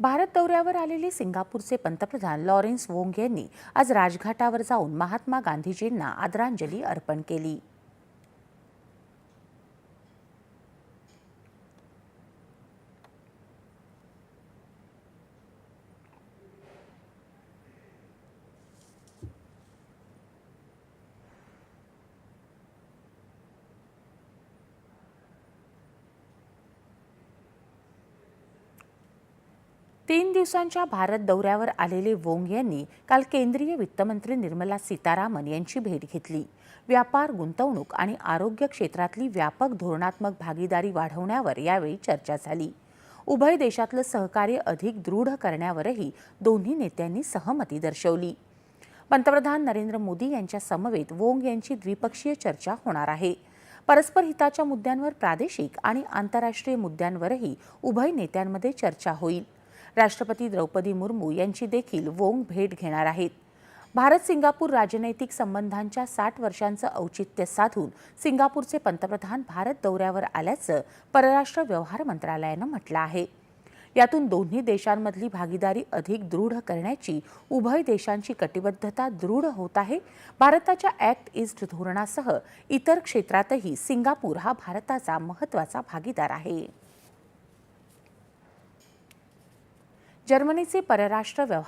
भारत दौऱ्यावर आलेले सिंगापूरचे पंतप्रधान लॉरेन्स वोंग यांनी आज राजघाटावर जाऊन महात्मा गांधीजींना आदरांजली अर्पण केली. तीन दिवसांच्या भारत दौऱ्यावर आलेले वोंग यांनी काल केंद्रीय वित्तमंत्री निर्मला सीतारामन यांची भेट घेतली. व्यापार गुंतवणूक आणि आरोग्य क्षेत्रातली व्यापक धोरणात्मक भागीदारी वाढवण्यावर यावेळी चर्चा झाली. उभय देशातलं सहकार्य अधिक दृढ करण्यावरही दोन्ही नेत्यांनी सहमती दर्शवली. पंतप्रधान नरेंद्र मोदी यांच्या समवेत वोंग यांची द्विपक्षीय चर्चा होणार आहे. परस्पर हिताच्या मुद्द्यांवर प्रादेशिक आणि आंतरराष्ट्रीय मुद्द्यांवरही उभय नेत्यांमध्ये चर्चा होईल. राष्ट्रपती द्रौपदी मुर्मू यांची देखील वोंग भेट घेणार आहेत. भारत सिंगापूर राजनैतिक संबंधांच्या साठ वर्षांचं औचित्य साधून सिंगापूरचे पंतप्रधान भारत दौऱ्यावर आल्याचं परराष्ट्र व्यवहार मंत्रालयानं म्हटलं आहे. यातून दोन्ही देशांमधली भागीदारी अधिक दृढ करण्याची उभय देशांची कटिबद्धता दृढ होत आहे. भारताच्या ॲक्ट ईस्ट धोरणासह इतर क्षेत्रातही सिंगापूर हा भारताचा महत्त्वाचा भागीदार आहे. जर्मनीचे परराष्ट्र व्यवहार